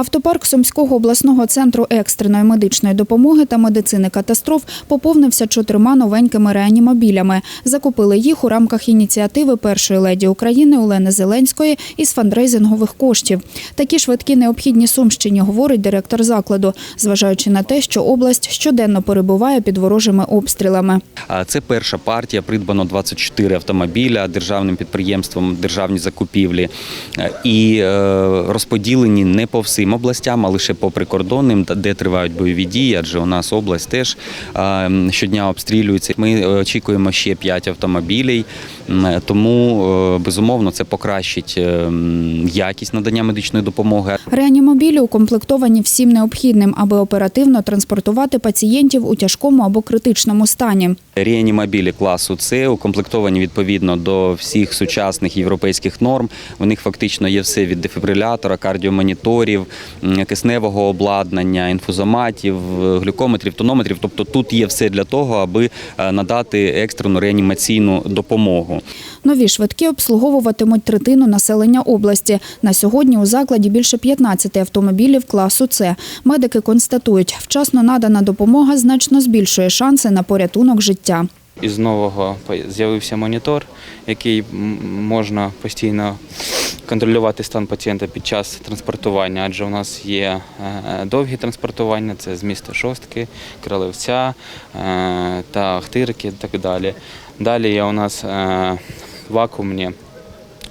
Автопарк Сумського обласного центру екстреної медичної допомоги та медицини катастроф поповнився чотирма новенькими реанімобілями. Закупили їх у рамках ініціативи першої леді України Олени Зеленської із фандрейзингових коштів. Такі швидкі необхідні Сумщині, говорить директор закладу, зважаючи на те, що область щоденно перебуває під ворожими обстрілами. Це перша партія. Придбано 24 автомобіля державним підприємством державні закупівлі Е, і е, розподілені не по всім областям, а лише по прикордонним, де тривають бойові дії. Адже у нас область теж щодня обстрілюється. Ми очікуємо ще 5 автомобілів, тому е, безумовно це покращить е, якість надання медичної допомоги. Реанімобілі укомплектовані всім необхідним, аби оперативно транспортувати пацієнтів у тяжкому або критичному стані. Реанімобілі класу С укомплектовані відповідно до всіх сучасних європейських норм. У них фактично є все від дефібрилятора, кардіомоніторів, кисневого обладнання, інфузоматів, е, глюкометрів, тонометрів. Тобто тут є все для того, аби е, надати екстрену реанімаційну допомогу. Нові швидкі обслуговуватимуть третину населення області. На сьогодні у закладі більше 15 автомобілів класу С. Медики констатують, вчасно надана допомога значно збільшує шанси на порятунок життя. Із нового з'явився монітор, який можна постійно контролювати стан пацієнта під час транспортування, адже у нас є е, довгі транспортування, це з міста Шостки, Кролевця е, та Ахтирки і так далі. Далі є у нас е, вакуумні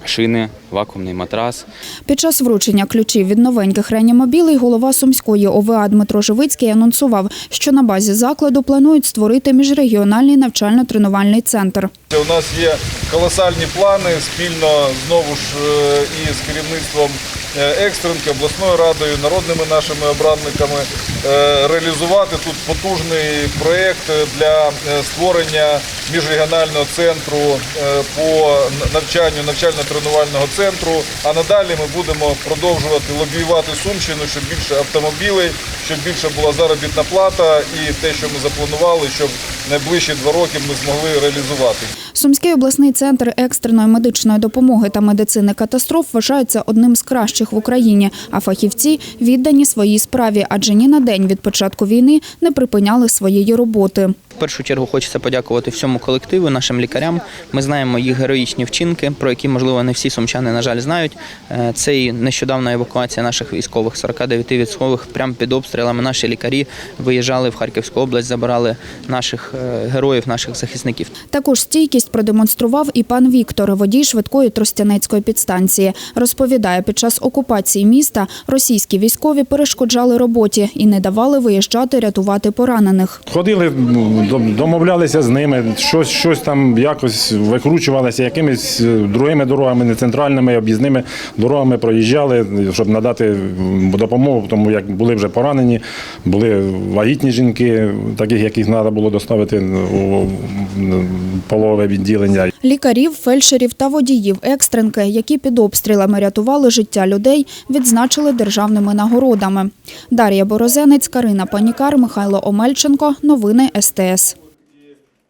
шини, вакуумний матрас. Під час вручення ключів від новеньких реанімобілей голова Сумської ОВА Дмитро Живицький анонсував, що на базі закладу планують створити міжрегіональний навчально-тренувальний центр. У нас є колосальні плани спільно знову ж е, і з керівництвом екстренки, обласною радою, народними нашими обрадниками е, реалізувати тут потужний проєкт для е, створення міжрегіонального центру е, по навчанню навчально-тренувального центру. А надалі ми будемо продовжувати лобіювати Сумщину, щоб більше автомобілей, щоб більше була заробітна плата і те, що ми запланували, щоб найближчі два роки ми змогли реалізувати. Сумський обласний центр екстреної медичної допомоги та медицини катастроф вважається одним з кращих в Україні, а фахівці віддані своїй справі, адже ні на день від початку війни не припиняли своєї роботи. Першу чергу хочеться подякувати всьому колективу, нашим лікарям. Ми знаємо їх героїчні вчинки, про які, можливо, не всі сумчани, на жаль, знають. Е, Це і нещодавна евакуація наших військових, 49 військових, прямо під обстрілами. Наші лікарі виїжджали в Харківську область, забирали наших е, героїв, наших захисників. Також стійкість продемонстрував і пан Віктор, водій швидкої тростянецької підстанції. Розповідає, під час окупації міста російські військові перешкоджали роботі і не давали виїжджати рятувати поранених. Ходили, домовлялися з ними, щось, щось там якось викручувалися, якимись е, другими дорогами, не центральними, об'їзними дорогами проїжджали, щоб надати допомогу, тому як були вже поранені, були вагітні жінки, таких, яких треба було доставити у м, пологове відділення. Лікарів, фельдшерів та водіїв екстренки, які під обстрілами рятували життя людей, відзначили державними нагородами. Дар'я Борозенець, Карина Панікар, Михайло Омельченко. Новини СТС. Cheers.